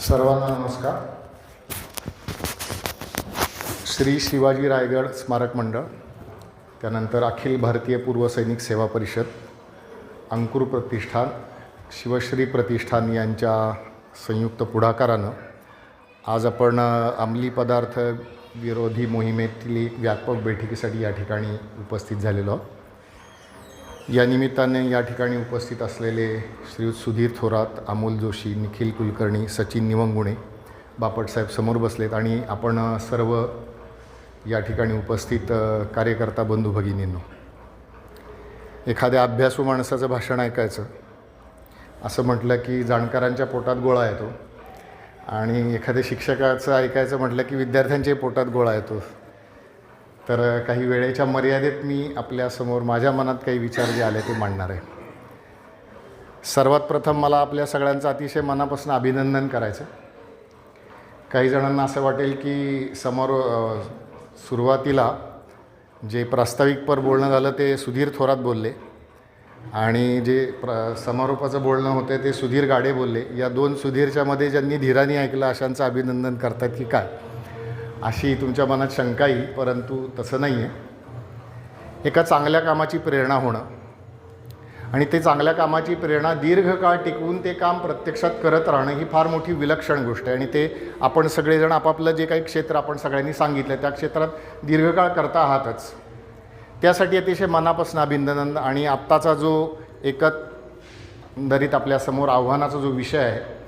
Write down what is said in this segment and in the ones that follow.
सर्वांना नमस्कार. श्री शिवाजी रायगड स्मारक मंडळ त्यानंतर अखिल भारतीय पूर्व सैनिक सेवा परिषद अंकुर प्रतिष्ठान शिवश्री प्रतिष्ठान यांच्या संयुक्त पुढाकारानं आज आपण अंमली पदार्थ विरोधी मोहिमेतील व्यापक बैठकीसाठी या ठिकाणी उपस्थित झालेलो आहोत. या निमित्ताने या ठिकाणी उपस्थित असलेले श्री सुधीर थोरात अमोल जोशी निखिल कुलकर्णी सचिन निवंगुणे बापटसाहेब समोर बसलेत आणि आपण सर्व या ठिकाणी उपस्थित कार्यकर्ता बंधू भगिनींनो एखाद्या अभ्यासू माणसाचं भाषण ऐकायचं असं म्हटलं की जाणकारांच्या पोटात गोळा येतो आणि एखाद्या शिक्षकाचं ऐकायचं म्हटलं की विद्यार्थ्यांच्याही पोटात गोळा येतो. तर काही वेळेच्या मर्यादेत मी आपल्यासमोर माझ्या मनात काही विचार जे आले ते मांडणार आहे. सर्वात प्रथम मला आपल्या सगळ्यांचं अतिशय मनापासून अभिनंदन करायचं काही जणांना असं वाटेल की समोर सुरुवातीला जे प्रास्ताविकपर बोलणं झालं ते सुधीर थोरात बोलले आणि जे प्र समारोपाचं बोलणं होतं ते सुधीर गाडे बोलले. या दोन सुधीरच्यामध्ये ज्यांनी धीराने ऐकलं अशांचं अभिनंदन करतात की काय? अशी तुमच्या मनात शंका येईल परंतु तसं नाही आहे एका चांगल्या कामाची प्रेरणा होणं. आणि ते चांगल्या कामाची प्रेरणा दीर्घकाळ टिकवून ते काम प्रत्यक्षात करत राहणं ही फार मोठी विलक्षण गोष्ट आहे. आणि ते आपण सगळेजण आपापलं जे काही क्षेत्र आपण सगळ्यांनी सांगितलं त्या क्षेत्रात दीर्घकाळ करता आहातच. त्यासाठी अतिशय मनापासून अभिनंदन. आणि आत्ताचा जो एकंदरीत आपल्यासमोर आव्हानाचा जो विषय आहे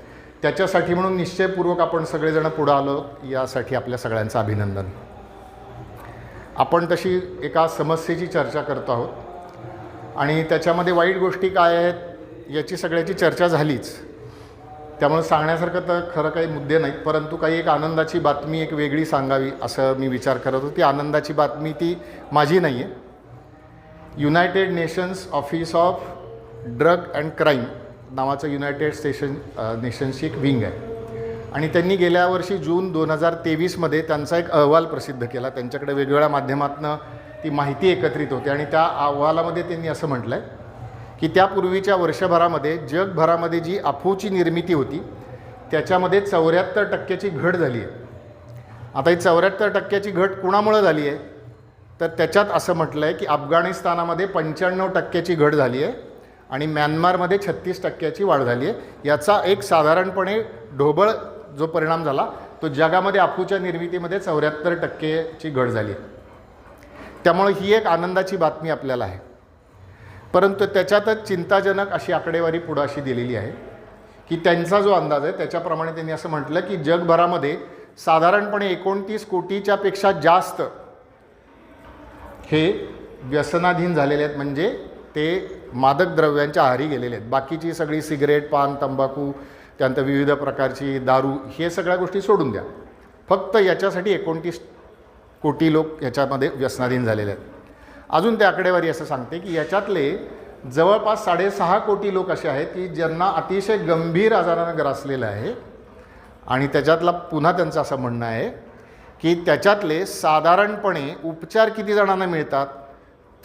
त्याच्यासाठी म्हणून निश्चयपूर्वक आपण सगळेजण पुढं आलो यासाठी आपल्या सगळ्यांचं अभिनंदन. आपण तशी एका समस्येची चर्चा करत आहोत. आणि त्याच्यामध्ये वाईट गोष्टी काय आहेत याची सगळ्याची चर्चा झालीच. त्यामुळे सांगण्यासारखं तर खरं काही मुद्दे नाहीत परंतु काही एक आनंदाची बातमी एक वेगळी सांगावी असं मी विचार करत होतो. ती आनंदाची बातमी ती माझी नाही आहे United Nations office of drug and crime नावाचं युनायटेड स्टेशन नेशनशी नेशन्सची एक विंग आहे. आणि त्यांनी गेल्या वर्षी जून दोन हजार तेवीसमध्ये त्यांचा एक अहवाल प्रसिद्ध केला. त्यांच्याकडे वेगवेगळ्या माध्यमातून ती माहिती एकत्रित होते. आणि त्या अहवालामध्ये त्यांनी असं म्हटलं आहे की त्यापूर्वीच्या वर्षभरामध्ये जगभरामध्ये जी अफूची निर्मिती होती त्याच्यामध्ये चौऱ्याहत्तर टक्क्याची घट झाली आहे. आता ही चौऱ्याहत्तर टक्क्याची घट कुणामुळं झाली आहे? तर त्याच्यात असं म्हटलं आहे की अफगाणिस्तानामध्ये पंच्याण्णव टक्क्याची घट झाली आहे. आणि म्यानमारमध्ये छत्तीस टक्क्याची वाढ झाली आहे. याचा एक साधारणपणे ढोबळ जो परिणाम झाला तो जगामध्ये अफूच्या निर्मितीमध्ये चौऱ्याहत्तर टक्केची घट झाली आहे. त्यामुळे ही एक आनंदाची बातमी आपल्याला आहे. परंतु त्याच्यातच चिंताजनक अशी आकडेवारी पुढं अशी दिलेली आहे की त्यांचा जो अंदाज आहे त्याच्याप्रमाणे त्यांनी असं म्हटलं की जगभरामध्ये साधारणपणे एकोणतीस कोटीच्या पेक्षा जास्त हे व्यसनाधीन झालेले आहेत. म्हणजे ते मादक द्रव्यांच्या आहारी गेलेले आहेत. बाकीची सगळी सिगरेट पान तंबाखू त्यानंतर विविध प्रकारची दारू हे सगळ्या गोष्टी सोडून द्या. फक्त याच्यासाठी एकोणतीस कोटी लोक याच्यामध्ये व्यसनाधीन झालेले आहेत. अजून त्या आकडेवारी असं सांगते की याच्यातले जवळपास साडेसहा कोटी लोक असे आहेत की ज्यांना अतिशय गंभीर आजारानं ग्रासलेलं आहे. आणि त्याच्यातला पुन्हा त्यांचं असं म्हणणं आहे की त्याच्यातले साधारणपणे उपचार किती जणांना मिळतात?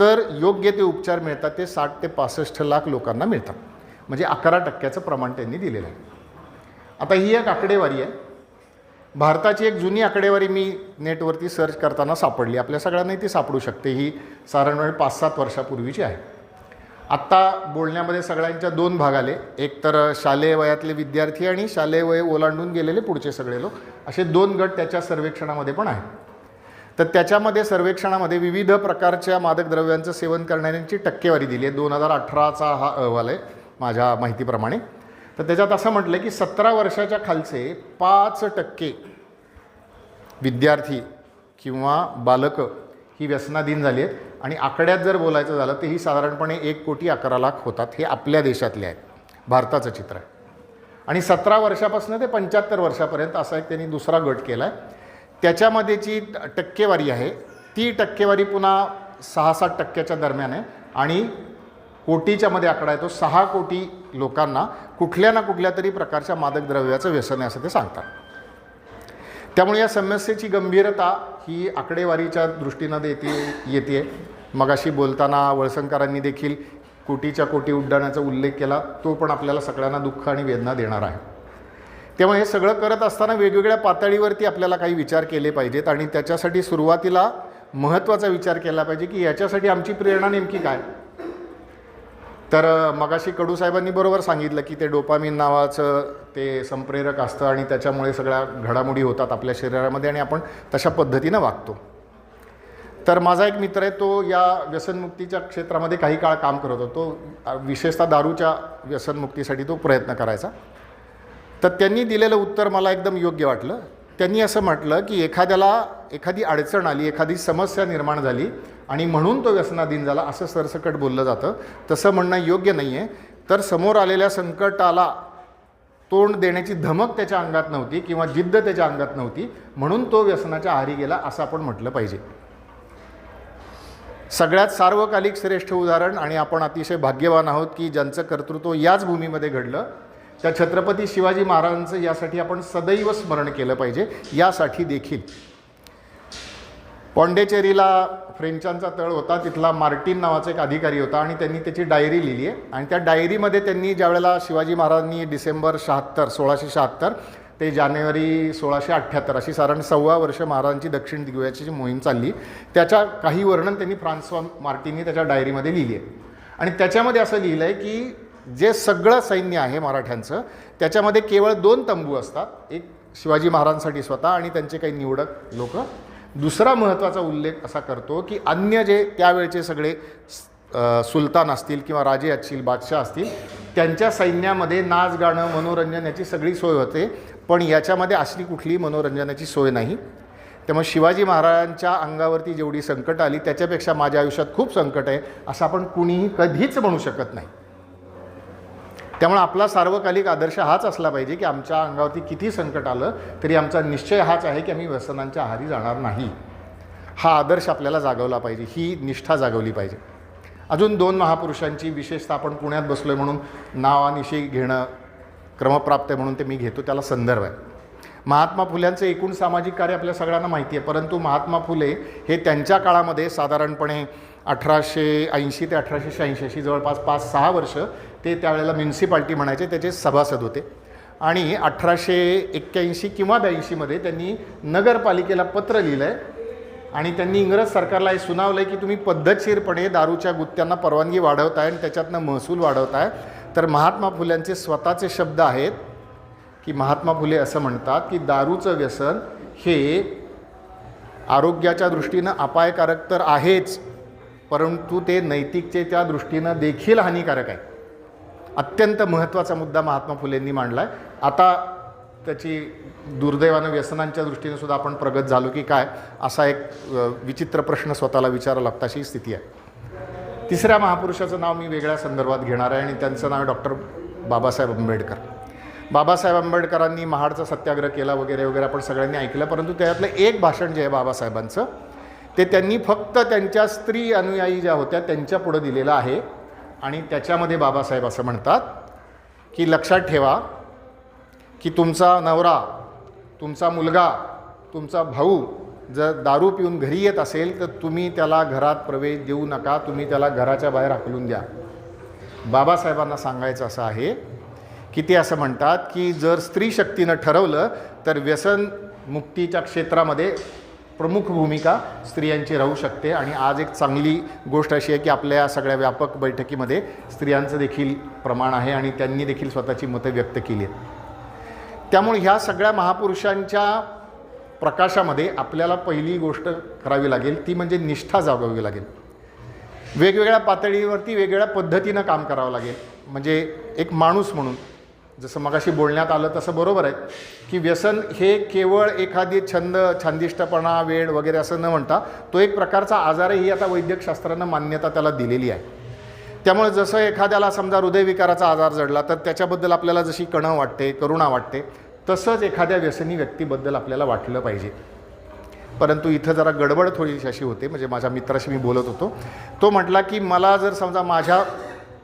तर योग्य ते उपचार मिळतात ते साठ ते पासष्ट लाख लोकांना मिळतात. म्हणजे अकरा टक्क्याचं प्रमाण त्यांनी दिलेलं आहे. आता ही एक आकडेवारी आहे. भारताची एक जुनी आकडेवारी मी नेटवरती सर्च करताना सापडली. आपल्या सगळ्यांनाही ती सापडू शकते. ही साधारणपणे पाच सात वर्षापूर्वीची आहे. आत्ता बोलण्यामध्ये सगळ्यांच्या दोन भाग आले. एक तर शालेय वयातले विद्यार्थी आणि शालेय वय ओलांडून गेलेले पुढचे सगळे लोक. असे दोन गट त्याच्या सर्वेक्षणामध्ये पण आहेत. तर त्याच्यामध्ये सर्वेक्षणामध्ये विविध प्रकारच्या मादक द्रव्यांचं सेवन करणाऱ्यांची टक्केवारी दिली आहे. दोन हजार अठराचा हा अहवाल आहे माझ्या माहितीप्रमाणे. तर त्याच्यात असं म्हटलं आहे की सतरा वर्षाच्या खालचे पाच टक्के विद्यार्थी किंवा बालकं ही व्यसनाधीन झाली आहेत. आणि आकड्यात जर बोलायचं झालं तर ही साधारणपणे एक कोटी अकरा लाख होतात हे आपल्या देशातले आहेत. भारताचं चित्र आहे. आणि सतरा वर्षापासून ते पंच्याहत्तर वर्षापर्यंत असा एक त्यांनी दुसरा गट केला आहे त्याच्यामध्ये जी टक्केवारी आहे. ती टक्केवारी पुन्हा सहा सात टक्क्याच्या दरम्यान आहे. आणि कोटीच्या मध्ये आकडा आहे तो सहा कोटी लोकांना कुठल्या ना कुठल्या तरी प्रकारच्या मादक द्रव्याचं व्यसन आहे असं ते सांगतात. त्यामुळे या समस्येची गंभीरता ही आकडेवारीच्या दृष्टीनं येते येते. मगाशी बोलताना वळसंकरांनी देखील कोटीच्या कोटी उड्डाणाचा उल्लेख केला तो पण आपल्याला सगळ्यांना दुःख आणि वेदना देणार आहे. तेव्हा हे सगळं करत असताना वेगवेगळ्या पातळीवरती आपल्याला काही विचार केले पाहिजेत आणि त्याच्यासाठी सुरुवातीला महत्त्वाचा विचार केला पाहिजे की याच्यासाठी आमची प्रेरणा नेमकी काय? तर मगाशी कडू साहेबांनी बरोबर सांगितलं की ते डोपामिन नावाचं ते संप्रेरक असतं आणि त्याच्यामुळे सगळ्या घडामोडी होतात आपल्या शरीरामध्ये आणि आपण तशा पद्धतीनं वागतो. तर माझा एक मित्र आहे तो या व्यसनमुक्तीच्या क्षेत्रामध्ये काही काळ काम करत होतो. विशेषतः दारूच्या व्यसनमुक्तीसाठी तो प्रयत्न करायचा. तर त्यांनी दिलेलं उत्तर मला एकदम योग्य वाटलं. त्यांनी असं म्हटलं की एखाद्याला एखादी अडचण आली एखादी समस्या निर्माण झाली आणि म्हणून तो व्यसनाधीन झाला असं सरसकट बोललं जातं. तसं म्हणणं योग्य नाही आहे तर समोर आलेल्या संकटाला तोंड देण्याची धमक त्याच्या अंगात नव्हती किंवा जिद्द त्याच्या अंगात नव्हती. म्हणून तो व्यसनाच्या आहारी गेला असं आपण म्हटलं पाहिजे. सगळ्यात सार्वकालिक श्रेष्ठ उदाहरण आणि आपण अतिशय भाग्यवान आहोत की ज्यांचं कर्तृत्व याच भूमीमध्ये घडलं. त्या छत्रपती शिवाजी महाराजांचं यासाठी आपण सदैव स्मरण केलं पाहिजे. यासाठी देखील. पॉंडेचेरीला फ्रेंचांचा तळ होता. तिथला मार्टिन नावाचा एक अधिकारी होता आणि त्यांनी त्याची डायरी लिहिली आहे. आणि त्या डायरीमध्ये त्यांनी ज्यावेळेला शिवाजी महाराजांनी डिसेंबर शहात्तर सोळाशे शहात्तर ते जानेवारी सोळाशे अठ्ठ्याहत्तर अशी साधारण सव्वा वर्ष महाराजांची दक्षिण दिग्वयाची जी मोहीम चालली त्याच्या काही वर्णन त्यांनी फ्रान्सवा मार्टिननी त्याच्या डायरीमध्ये लिहिली आहे. आणि त्याच्यामध्ये असं लिहिलं आहे की जे सगळं सैन्य आहे मराठ्यांचं त्याच्यामध्ये केवळ दोन तंबू असतात. एक शिवाजी महाराजांसाठी स्वतः आणि त्यांचे काही निवडक लोक. दुसरा महत्त्वाचा उल्लेख असा करतो की अन्य जे त्यावेळचे सगळे सुलतान असतील किंवा राजे असतील बादशाह असतील त्यांच्या सैन्यामध्ये नाच गाणं मनोरंजन याची सगळी सोय होते. पण याच्यामध्ये असली कुठली मनोरंजनाची सोय नाही. त्यामुळे शिवाजी महाराजांच्या अंगावरती जेवढी संकट आली त्याच्यापेक्षा माझ्या आयुष्यात खूप संकट आहे असं आपण कुणीही कधीच म्हणू शकत नाही. त्यामुळे आपला सार्वकालिक आदर्श हाच असला पाहिजे की आमच्या अंगावरती किती संकट आलं तरी आमचा निश्चय हाच आहे की आम्ही व्यसनांच्या आहारी जाणार नाही. हा आदर्श आपल्याला जागवला पाहिजे ही निष्ठा जागवली पाहिजे. अजून दोन महापुरुषांची विशेषतः आपण पुण्यात बसलो आहे म्हणून नावानिशी घेणं क्रमप्राप्त आहे म्हणून ते मी घेतो त्याला संदर्भ आहे. महात्मा फुल्यांचं एकूण सामाजिक कार्य आपल्या सगळ्यांना माहिती आहे परंतु महात्मा फुले हे त्यांच्या काळामध्ये साधारणपणे अठराशे ऐंशी ते अठराशे शहाऐंशी अशी जवळपास पाच सहा वर्ष ते त्यावेळेला म्युन्सिपाल्टी म्हणायचे त्याचे सभासद होते. आणि अठराशे एक्क्याऐंशी किंवा ब्याऐंशीमध्ये त्यांनी नगरपालिकेला पत्र लिहिलं आहे आणि त्यांनी इंग्रज सरकारला हे सुनावलं आहे की तुम्ही पद्धतशीरपणे दारूच्या गुत्त्यांना परवानगी वाढवताय आणि त्याच्यातनं महसूल वाढवताय. तर महात्मा फुल्यांचे स्वतःचे शब्द आहेत की महात्मा फुले असं म्हणतात की दारूचं व्यसन हे आरोग्याच्या दृष्टीनं अपायकारक तर आहेच परंतु ते नैतिकतेच्या दृष्टीनं देखील हानिकारक आहे. अत्यंत महत्त्वाचा मुद्दा महात्मा फुलेंनी मांडला आहे आता त्याची दुर्दैवानं व्यसनांच्या दृष्टीने सुद्धा आपण प्रगत झालो की काय असा एक विचित्र प्रश्न स्वतःला विचारावा लागता अशी स्थिती आहे. तिसऱ्या महापुरुषाचं नाव मी वेगळ्या संदर्भात घेणार आहे आणि त्यांचं नाव आहे डॉक्टर बाबासाहेब आंबेडकर. बाबासाहेब आंबेडकरांनी महाडचा सत्याग्रह केला वगैरे वगैरे आपण सगळ्यांनी ऐकलं परंतु त्यातलं एक भाषण जे आहे बाबासाहेबांचं ते त्यांनी फक्त त्यांच्या स्त्री अनुयायी ज्या होत्या त्यांच्या पुढं दिलेलं आहे. आणि त्याच्यामध्ये बाबासाहेब असं म्हणतात की लक्षात ठेवा की तुमचा नवरा तुमचा मुलगा तुमचा भाऊ जर दारू पिऊन घरी येत असेल तर तुम्ही त्याला घरात प्रवेश देऊ नका तुम्ही त्याला घराच्या बाहेर हाकलून द्या. बाबासाहेबांना सांगायचं असं आहे की ते असं म्हणतात की जर स्त्री शक्तीनं ठरवलं तर व्यसन मुक्तीच्या क्षेत्रामध्ये प्रमुख भूमिका स्त्रियांची राहू शकते. आणि आज एक चांगली गोष्ट अशी आहे की आपल्या सगळ्या व्यापक बैठकीमध्ये स्त्रियांचं देखील प्रमाण आहे आणि त्यांनी देखील स्वतःची मतं व्यक्त केली आहेत. त्यामुळे ह्या सगळ्या महापुरुषांच्या प्रकाशामध्ये आपल्याला पहिली गोष्ट करावी लागेल ती म्हणजे निष्ठा जागवावी लागेल. वेगवेगळ्या पातळीवरती वेगवेगळ्या पद्धतीनं काम करावं लागेल. म्हणजे एक माणूस म्हणून जसं मगाशी बोलण्यात आलं तसं बरोबर आहे की व्यसन हे केवळ एखादी छंद छंदिष्टपणा वेळ वगैरे असं न म्हणता तो एक प्रकारचा आजार ही आता वैद्यकशास्त्रानं मान्यता त्याला दिलेली आहे. त्यामुळे जसं एखाद्याला समजा हृदयविकाराचा आजार जडला तर त्याच्याबद्दल आपल्याला जशी कणं वाटते करुणा वाटते तसंच एखाद्या व्यसनी व्यक्तीबद्दल आपल्याला वाटलं पाहिजे. परंतु इथं जरा गडबड थोडीशी अशी होते म्हणजे माझ्या मित्राशी मी बोलत होतो. तो म्हटला की मला जर समजा माझ्या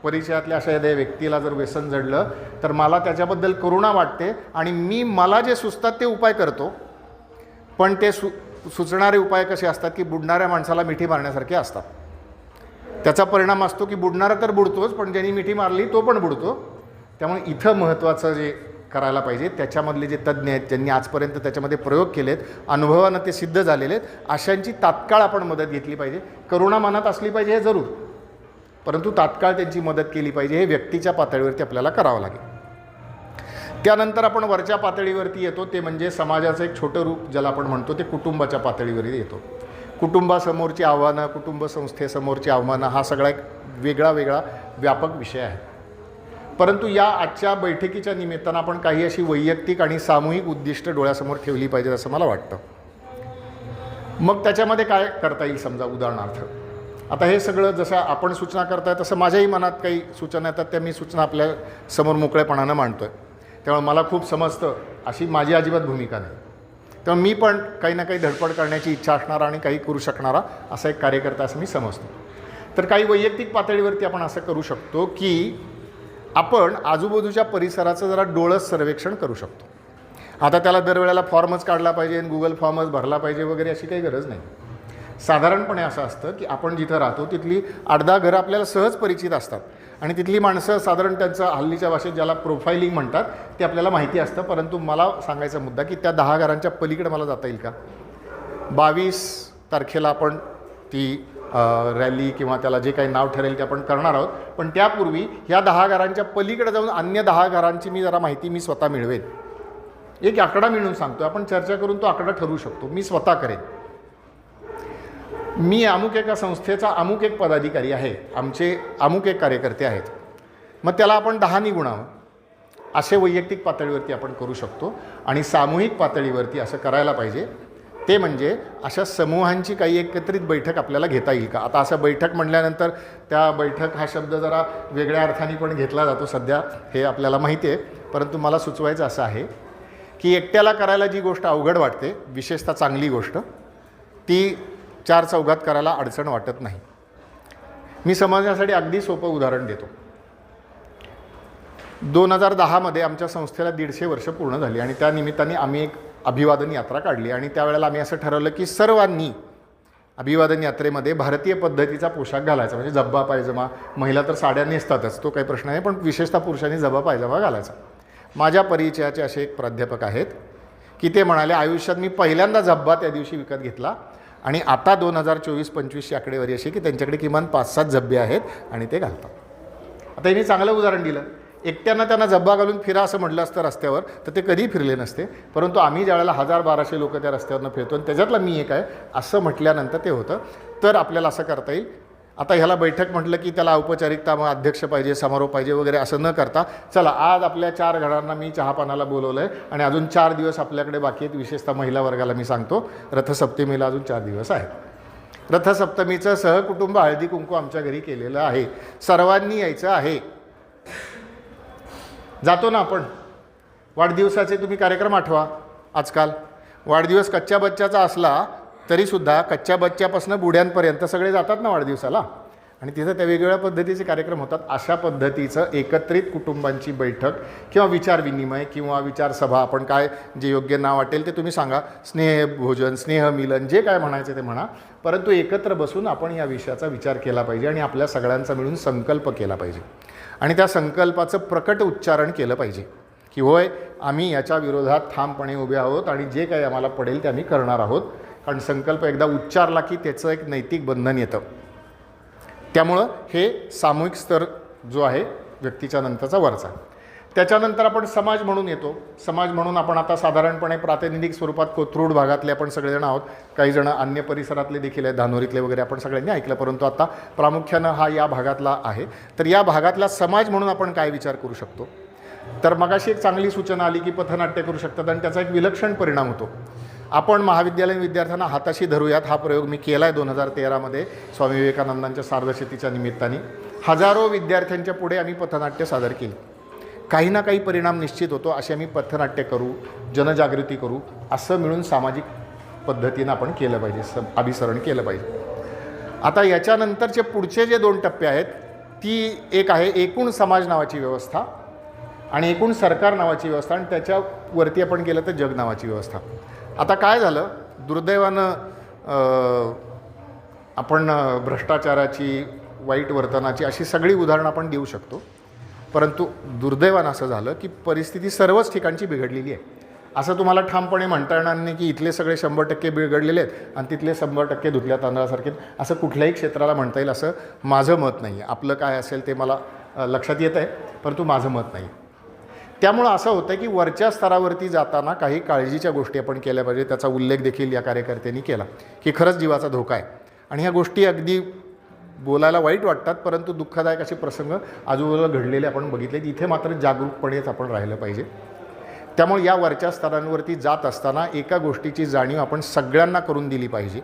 परिचयातल्या अशा एखाद्या व्यक्तीला जर व्यसन जडलं तर मला त्याच्याबद्दल करुणा वाटते आणि मी मला जे सुचतात ते उपाय करतो. पण ते सु सुचणारे उपाय कसे असतात की बुडणाऱ्या माणसाला मिठी मारण्यासारखे असतात. त्याचा परिणाम असतो की बुडणारा तर बुडतोच पण ज्यांनी मिठी मारली तो पण बुडतो. त्यामुळे इथं महत्त्वाचं जे करायला पाहिजे त्याच्यामधले जे तज्ज्ञ आहेत ज्यांनी आजपर्यंत त्याच्यामध्ये प्रयोग केलेत अनुभवानं ते सिद्ध झालेले आहेत अशांची तात्काळ आपण मदत घेतली पाहिजे. करुणा मनात असली पाहिजे हे जरूर. परंतु तात्काळ त्यांची मदत केली पाहिजे हे व्यक्तीच्या पातळीवरती आपल्याला करावं लागेल. त्यानंतर आपण वरच्या पातळीवरती येतो ते म्हणजे समाजाचं एक छोटं रूप ज्याला आपण म्हणतो ते कुटुंबाच्या पातळीवरती येतो. कुटुंबासमोरची आव्हानं कुटुंब संस्थेसमोरची आव्हानं हा सगळा एक वेगळा वेगळा व्यापक विषय आहे. परंतु या आजच्या बैठकीच्या निमित्तानं आपण काही अशी वैयक्तिक आणि सामूहिक उद्दिष्ट डोळ्यासमोर ठेवली पाहिजेत असं मला वाटतं. मग त्याच्यामध्ये काय करता येईल समजा उदाहरणार्थ? आता हे सगळं जसं आपण सूचना करताय तसं माझ्याही मनात काही सूचना येतात त्या मी सूचना आपल्यासमोर मोकळेपणानं मांडतोय. त्यामुळे मला खूप समजतं अशी माझी अजिबात भूमिका नाही. तेव्हा मी पण काही ना काही धडपड करण्याची इच्छा असणारा आणि काही करू शकणारा असा एक कार्यकर्ता असं मी समजतो. तर काही वैयक्तिक पातळीवरती आपण असं करू शकतो की आपण आजूबाजूच्या परिसराचं जरा डोळस सर्वेक्षण करू शकतो. आता त्याला दरवेळेला फॉर्मच काढला पाहिजे आणि गुगल फॉर्मच भरला पाहिजे वगैरे अशी काही गरज नाही. साधारणपणे असं असतं की आपण जिथं राहतो तिथली आडदा घरं आपल्याला सहज परिचित असतात. आणि तिथली माणसं साधारण त्यांचं हल्लीच्या भाषेत ज्याला प्रोफाईलिंग म्हणतात ते आपल्याला माहिती असतं. परंतु मला सांगायचा मुद्दा की त्या दहा घरांच्या पलीकडे मला जाता येईल का? बावीस तारखेला आपण ती रॅली किंवा त्याला जे काही नाव ठरेल ते आपण करणार आहोत. पण त्यापूर्वी ह्या दहा घरांच्या पलीकडे जाऊन अन्य दहा घरांची मी जरा माहिती मी स्वतः मिळवेन. एक आकडा मिळून सांगतो आपण चर्चा करून तो आकडा ठरवू शकतो. मी स्वतः करेन. मी अमुक एका संस्थेचा अमुक एक पदाधिकारी आहे. आमचे अमुक एक कार्यकर्ते आहेत. मग त्याला आपण दहानी गुणावं असे वैयक्तिक पातळीवरती आपण करू शकतो आणि सामूहिक पातळीवरती असं करायला पाहिजे. ते म्हणजे अशा समूहांची काही एकत्रित बैठक आपल्याला घेता येईल का? आता असं बैठक म्हटल्यानंतर त्या बैठक हा शब्द जरा वेगळ्या अर्थाने पण घेतला जातो सध्या हे आपल्याला माहिती आहे. परंतु मला सुचवायचं असं आहे की एकट्याला करायला जी गोष्ट अवघड वाटते विशेषतः चांगली गोष्ट ती चार चौघात करायला अडचण वाटत नाही. मी समजण्यासाठी अगदी सोपं उदाहरण देतो. दोन हजार दहामध्ये आमच्या संस्थेला दीडशे वर्ष पूर्ण झाली आणि त्या निमित्ताने आम्ही एक अभिवादन यात्रा काढली आणि त्यावेळेला आम्ही असं ठरवलं की सर्वांनी अभिवादन यात्रेमध्ये भारतीय पद्धतीचा पोशाख घालायचा म्हणजे जब्बा पायजमा महिला तर साड्या नेसतातच तो काही प्रश्न नाही पण विशेषतः पुरुषांनी जब्बा पायजमा घालायचा. माझ्या परिचयाचे असे एक प्राध्यापक आहेत की ते म्हणाले आयुष्यात मी पहिल्यांदा जब्बा त्या दिवशी विकत घेतला आणि आता दोन हजार चोवीस पंचवीसची आकडेवारी अशी की त्यांच्याकडे किमान पाच सात झब्बे आहेत आणि ते घालतात. आता यांनी चांगलं उदाहरण दिलं. एकट्यानं त्यांना जब्बा घालून फिरा असं म्हटलं असतं रस्त्यावर तर ते कधी फिरले नसते. परंतु आम्ही ज्यावेळेला हजार बाराशे लोक त्या रस्त्यावरनं फिरतो आणि त्याच्यातला मी एक आहे असं म्हटल्यानंतर ते होतं. तर आपल्याला असं करता येईल आता ह्याला बैठक म्हटलं की त्याला औपचारिकता मग अध्यक्ष पाहिजे समारोह पाहिजे वगैरे असं न करता चला आज आपल्या चार घरांना मी चहापानाला बोलवलं आहे आणि अजून चार दिवस आपल्याकडे बाकी आहेत विशेषतः महिला वर्गाला मी सांगतो रथसप्तमीला अजून चार दिवस आहेत. रथसप्तमीचं सहकुटुंब हळदी कुंकू आमच्या घरी केलेलं आहे. सर्वांनी यायचं आहे. जातो ना आपण. वाढदिवसाचे तुम्ही कार्यक्रम आठवा आजकाल. वाढदिवस कच्च्या बच्च्याचा असला तरीसुद्धा कच्च्या बच्च्यापासून बुढ्यांपर्यंत सगळे जातात ना वाढदिवसाला. आणि तिथं त्या वेगवेगळ्या पद्धतीचे कार्यक्रम होतात. अशा पद्धतीचं एकत्रित कुटुंबांची बैठक किंवा विचारविनिमय किंवा विचारसभा आपण काय जे योग्य नाव वाटेल ते तुम्ही सांगा. स्नेहभोजन स्नेहमिलन जे काय म्हणायचं ते म्हणा. परंतु एकत्र बसून आपण या विषयाचा विचार केला पाहिजे आणि आपल्या सगळ्यांचा मिळून संकल्प केला पाहिजे. आणि त्या संकल्पाचं प्रकट उच्चारण केलं पाहिजे. की होय आम्ही याच्या विरोधात ठामपणे उभे आहोत आणि जे काही आम्हाला पडेल ते आम्ही करणार आहोत. कारण संकल्प एकदा उच्चारला की त्याचं एक नैतिक बंधन येतं. त्यामुळं हे सामूहिक स्तर जो आहे व्यक्तीच्या नंतरचा वरचा. त्याच्यानंतर आपण समाज म्हणून येतो. समाज म्हणून आपण आता साधारणपणे प्रातिनिधिक स्वरूपात कोथरूड भागातले आपण सगळेजण आहोत. काही जण अन्य परिसरातले देखील आहेत. धानोरीतले वगैरे आपण सगळ्यांनी ऐकलं. परंतु आता प्रामुख्यानं हा या भागातला आहे. तर या भागातला समाज म्हणून आपण काय विचार करू शकतो? तर मगाशी एक चांगली सूचना आली की पथनाट्य करू शकतात आणि त्याचा एक विलक्षण परिणाम होतो. आपण महाविद्यालयीन विद्यार्थ्यांना हाताशी धरूयात. हा प्रयोग मी केला आहे दोन हजार तेरामध्ये स्वामी विवेकानंदांच्या सार्धशतीच्या निमित्ताने. हजारो विद्यार्थ्यांच्या पुढे आम्ही पथनाट्य सादर केली. काही ना काही परिणाम निश्चित होतो असे आम्ही पथनाट्य करू जनजागृती करू असं मिळून सामाजिक पद्धतीनं आपण केलं पाहिजे स अभिसरण केलं पाहिजे. आता याच्यानंतरचे पुढचे जे दोन टप्पे आहेत ती एक आहे एकूण समाज नावाची व्यवस्था आणि एकूण सरकार नावाची व्यवस्था आणि त्याच्यावरती आपण गेलं तर जग नावाची व्यवस्था. आता काय झालं? दुर्दैवानं आपण भ्रष्टाचाराची वाईट वर्तनाची अशी सगळी उदाहरणं आपण देऊ शकतो. परंतु दुर्दैवानं असं झालं की परिस्थिती सर्वच ठिकाणची बिघडलेली आहे. असं तुम्हाला ठामपणे म्हणता येणार नाही की इथले सगळे शंभर टक्के बिघडलेले आहेत आणि तिथले शंभर टक्के धुतल्या तांदळासारखे असं कुठल्याही क्षेत्राला म्हणता येईल असं माझं मत नाही आहे आपलं काय असेल ते मला लक्षात येत आहे परंतु माझं मत नाही त्यामुळं असं होतं की वरच्या स्तरावरती जाताना काही काळजीच्या गोष्टी आपण केल्या पाहिजे त्याचा उल्लेख देखील या कार्यकर्त्यांनी केला की खरंच जीवाचा धोका आहे. आणि ह्या गोष्टी अगदी बोलायला वाईट वाटतात परंतु दुःखदायक असे प्रसंग आजूबाजूला घडलेले आपण बघितले इथे मात्र जागरूकपणेच आपण राहिलं पाहिजे. त्यामुळे या वरच्या स्तरांवरती जात असताना एका गोष्टीची जाणीव आपण सगळ्यांना करून दिली पाहिजे.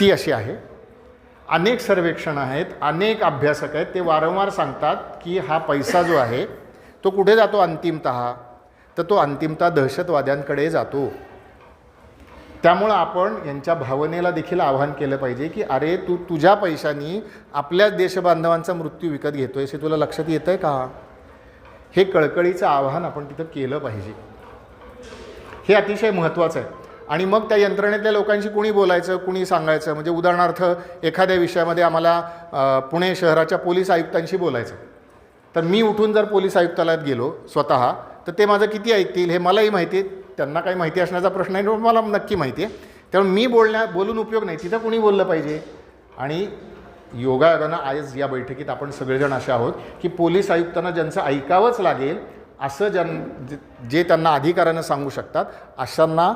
ती अशी आहे अनेक सर्वेक्षण आहेत अनेक अभ्यासक आहेत ते वारंवार सांगतात की हा पैसा जो आहे तो कुठे जातो अंतिमत? तर तो अंतिमता दहशतवाद्यांकडे जातो. त्यामुळं आपण यांच्या भावनेला देखील आव्हान केलं पाहिजे की अरे तू तुझ्या पैशानी आपल्याच देशबांधवांचा मृत्यू विकत घेतो आहे हे तुला लक्षात येतं आहे का? हे कळकळीचं आव्हान आपण तिथं केलं पाहिजे. हे अतिशय महत्त्वाचं आहे. आणि मग त्या यंत्रणेतल्या लोकांशी कुणी बोलायचं कुणी सांगायचं? म्हणजे उदाहरणार्थ एखाद्या विषयामध्ये आम्हाला पुणे शहराच्या पोलीस आयुक्तांशी बोलायचं. तर मी उठून जर पोलीस आयुक्तालयात गेलो स्वतः तर ते माझं किती ऐकतील हे मलाही माहिती आहे. त्यांना काही माहिती असण्याचा प्रश्न नाही मला नक्की माहिती आहे. त्यामुळे मी बोलण्या बोलून उपयोग नाही. तिथं कुणी बोललं पाहिजे? आणि योगायोगानं आज या बैठकीत आपण सगळेजण असे आहोत की पोलीस आयुक्तांना ज्यांचं ऐकावंच लागेल असं ज्यां जे- जे त्यांना अधिकारानं सांगू शकतात अशांना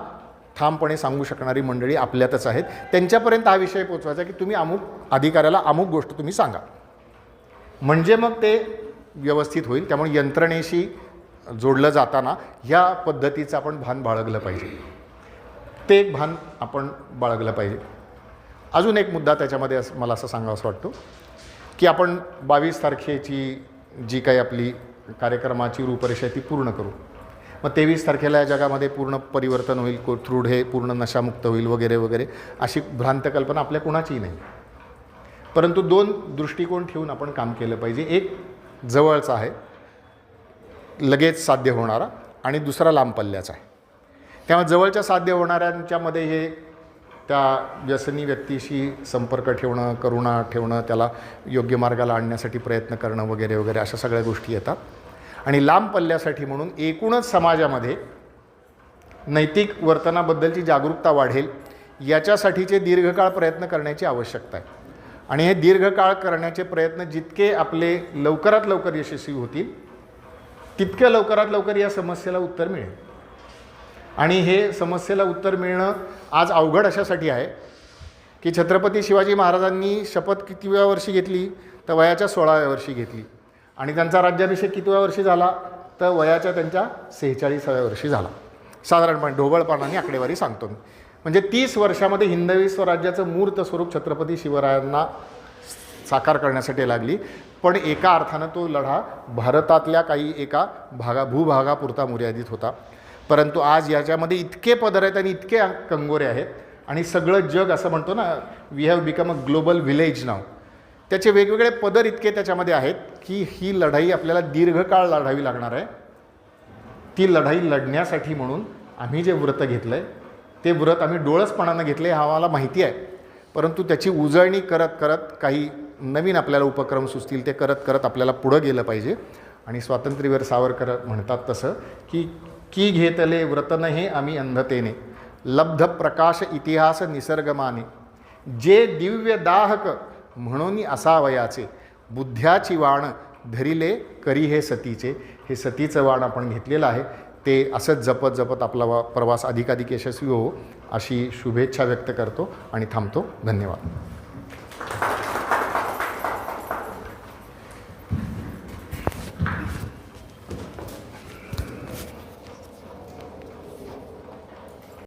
ठामपणे सांगू शकणारी मंडळी आपल्यातच आहेत. त्यांच्यापर्यंत हा विषय पोचवायचा की तुम्ही अमुक अधिकाऱ्याला अमुक गोष्ट तुम्ही सांगा. म्हणजे मग ते व्यवस्थित होईल. त्यामुळे यंत्रणेशी जोडलं जाताना ह्या पद्धतीचं आपण भान बाळगलं पाहिजे. ते एक भान आपण बाळगलं पाहिजे. अजून एक मुद्दा त्याच्यामध्ये असं मला असं सांगावं असं वाटतो की आपण बावीस तारखेची जी काही आपली कार्यक्रमाची रूपरेषा ती पूर्ण करू. मग तेवीस तारखेला या जगामध्ये पूर्ण परिवर्तन होईल कोथरूड हे पूर्ण नशामुक्त होईल वगैरे वगैरे अशी भ्रांत कल्पना आपल्या कुणाचीही नाही. परंतु दोन दृष्टिकोन ठेवून आपण काम केलं पाहिजे. एक जवळचा आहे. लगेच साध्य होणारा आणि दुसरा लांब पल्ल्याचा आहे. त्यामुळे जवळच्या साध्य होणाऱ्यांच्यामध्ये हे त्या व्यसनी व्यक्तीशी संपर्क ठेवणं करुणा ठेवणं त्याला योग्य मार्गाला आणण्यासाठी प्रयत्न करणं वगैरे वगैरे अशा सगळ्या गोष्टी येतात. आणि लांब पल्ल्यासाठी म्हणून एकूणच समाजामध्ये नैतिक वर्तनाबद्दलची जागरूकता वाढेल याच्यासाठीचे दीर्घकाळ प्रयत्न करण्याची आवश्यकता आहे. आणि हे दीर्घकाळ करण्याचे प्रयत्न जितके आपले लवकरात लवकर यशस्वी होतील तितक्या लवकरात लवकर या समस्येला उत्तर मिळेल. आणि हे समस्येला उत्तर मिळणं आज अवघड अशासाठी आहे की छत्रपती शिवाजी महाराजांनी शपथ कितव्या वर्षी घेतली? तर वयाच्या सोळाव्या वर्षी घेतली. आणि त्यांचा राज्याभिषेक कितव्या वर्षी झाला? तर वयाच्या त्यांच्या सेहेचाळीसाव्या वर्षी झाला. साधारणपणे ढोबळपणाने आकडेवारी सांगतो मी. म्हणजे तीस वर्षामध्ये हिंदवी स्वराज्याचं मूर्त स्वरूप छत्रपती शिवरायांना साकार करण्यासाठी लागली. पण एका अर्थानं तो लढा भारतातल्या काही एका भागा भूभागापुरता मर्यादित होता. परंतु आज याच्यामध्ये इतके पदर आहेत आणि इतके कंगोरे आहेत आणि सगळं जग असं म्हणतो ना we have become a global village नाव त्याचे वेगवेगळे पदर इतके त्याच्यामध्ये आहेत की ही लढाई आपल्याला दीर्घकाळ लढावी लागणार आहे. ती लढाई लढण्यासाठी म्हणून आम्ही जे व्रत घेतलं आहे ते व्रत आम्ही डोळसपणानं घेतले हा आम्हाला माहिती आहे. परंतु त्याची उजळणी करत करत काही नवीन आपल्याला उपक्रम सुचतील ते करत करत आपल्याला पुढं गेलं पाहिजे. आणि स्वातंत्र्यवीर सावरकर म्हणतात तसं की की घेतले व्रतन हे आम्ही अंधतेने. लब्ध प्रकाश इतिहास निसर्गमाने. जे दिव्य दाहक म्हणून असावयाचे बुद्ध्याची वाण धरिले करी हे सतीचे. हे सतीचं वाण आपण घेतलेलं आहे. ते असंच जपत जपत आपला वा प्रवास अधिकाधिक यशस्वी हो अशी शुभेच्छा व्यक्त करतो आणि थांबतो. धन्यवाद.